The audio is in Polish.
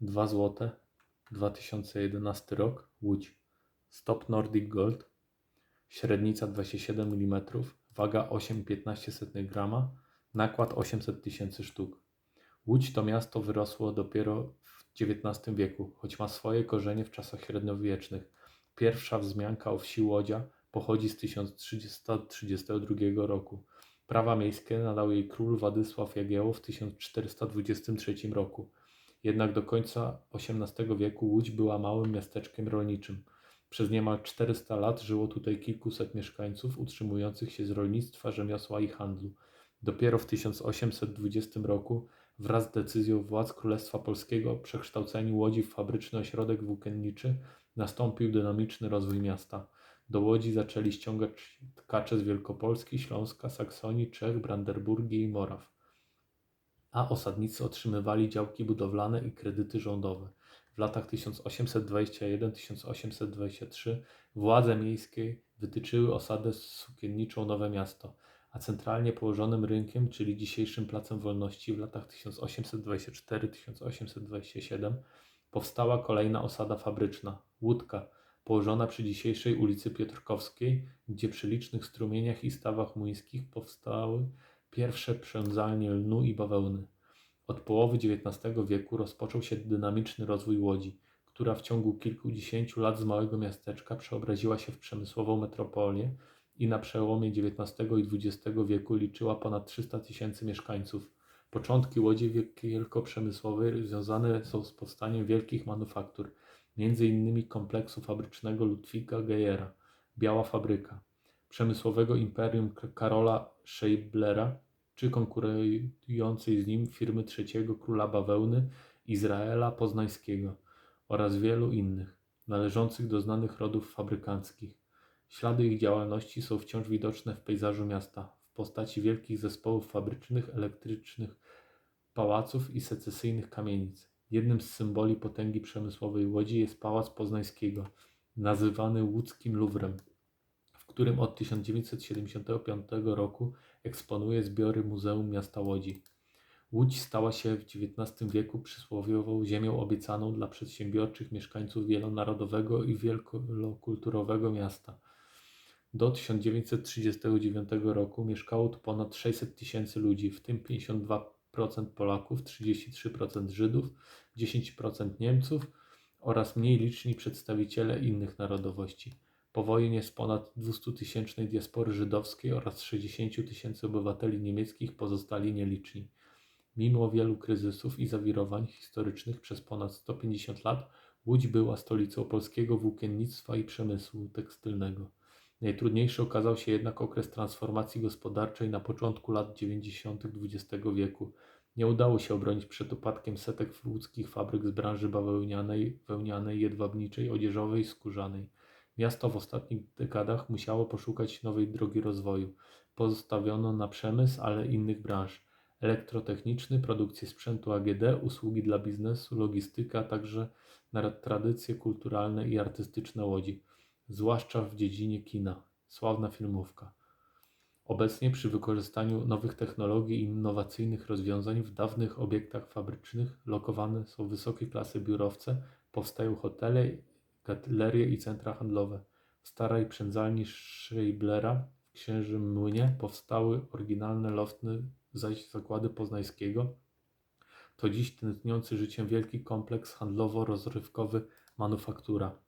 2 zł, 2011 rok, Łódź. Stop Nordic Gold, średnica 27 mm, waga 8,15 grama, nakład 800 tysięcy sztuk. Łódź to miasto wyrosło dopiero w XIX wieku, choć ma swoje korzenie w czasach średniowiecznych. Pierwsza wzmianka o wsi Łodzia pochodzi z 1332 roku. Prawa miejskie nadał jej król Władysław Jagiełło w 1423 roku. Jednak do końca XVIII wieku Łódź była małym miasteczkiem rolniczym. Przez niemal 400 lat żyło tutaj kilkuset mieszkańców utrzymujących się z rolnictwa, rzemiosła i handlu. Dopiero w 1820 roku, wraz z decyzją władz Królestwa Polskiego o przekształceniu Łodzi w fabryczny ośrodek włókienniczy, nastąpił dynamiczny rozwój miasta. Do Łodzi zaczęli ściągać tkacze z Wielkopolski, Śląska, Saksonii, Czech, Brandenburgii i Moraw. A osadnicy otrzymywali działki budowlane i kredyty rządowe. W latach 1821-1823 władze miejskie wytyczyły osadę sukienniczą Nowe Miasto, a centralnie położonym rynkiem, czyli dzisiejszym Placem Wolności w latach 1824-1827 powstała kolejna osada fabryczna Łódka, położona przy dzisiejszej ulicy Piotrkowskiej, gdzie przy licznych strumieniach i stawach młyńskich powstały pierwsze przędzalnie lnu i bawełny. Od połowy XIX wieku rozpoczął się dynamiczny rozwój Łodzi, która w ciągu kilkudziesięciu lat z małego miasteczka przeobraziła się w przemysłową metropolię i na przełomie XIX i XX wieku liczyła ponad 300 tysięcy mieszkańców. Początki Łodzi wielkoprzemysłowej związane są z powstaniem wielkich manufaktur, innymi kompleksu fabrycznego Ludwika Geyera, Biała Fabryka, przemysłowego imperium Karola Scheiblera, czy konkurującej z nim firmy trzeciego króla bawełny Izraela Poznańskiego oraz wielu innych, należących do znanych rodów fabrykanckich. Ślady ich działalności są wciąż widoczne w pejzażu miasta w postaci wielkich zespołów fabrycznych, elektrycznych, pałaców i secesyjnych kamienic. Jednym z symboli potęgi przemysłowej Łodzi jest Pałac Poznańskiego, nazywany łódzkim Luwrem, którym od 1975 roku eksponuje zbiory Muzeum Miasta Łodzi. Łódź stała się w XIX wieku przysłowiową ziemią obiecaną dla przedsiębiorczych mieszkańców wielonarodowego i wielokulturowego miasta. Do 1939 roku mieszkało tu ponad 600 tysięcy ludzi, w tym 52% Polaków, 33% Żydów, 10% Niemców oraz mniej liczni przedstawiciele innych narodowości. Po wojnie z ponad 200-tysięcznej diaspory żydowskiej oraz 60 tysięcy obywateli niemieckich pozostali nieliczni. Mimo wielu kryzysów i zawirowań historycznych przez ponad 150 lat Łódź była stolicą polskiego włókiennictwa i przemysłu tekstylnego. Najtrudniejszy okazał się jednak okres transformacji gospodarczej na początku lat 90. XX wieku. Nie udało się obronić przed upadkiem setek łódzkich fabryk z branży bawełnianej, wełnianej, jedwabniczej, odzieżowej, skórzanej. Miasto w ostatnich dekadach musiało poszukać nowej drogi rozwoju. Pozostawiono na przemysł, ale innych branż elektrotechniczny, produkcję sprzętu AGD, usługi dla biznesu, logistykę, a także na tradycje kulturalne i artystyczne Łodzi, zwłaszcza w dziedzinie kina. Sławna filmówka. Obecnie przy wykorzystaniu nowych technologii i innowacyjnych rozwiązań w dawnych obiektach fabrycznych lokowane są wysokiej klasy biurowce, powstają hotele, galerie i centra handlowe. W starej przędzalni Schreiblera w Księżym Młynie powstały oryginalne lofty zaś zakłady Poznańskiego to dziś tętniący życiem wielki kompleks handlowo-rozrywkowy Manufaktura.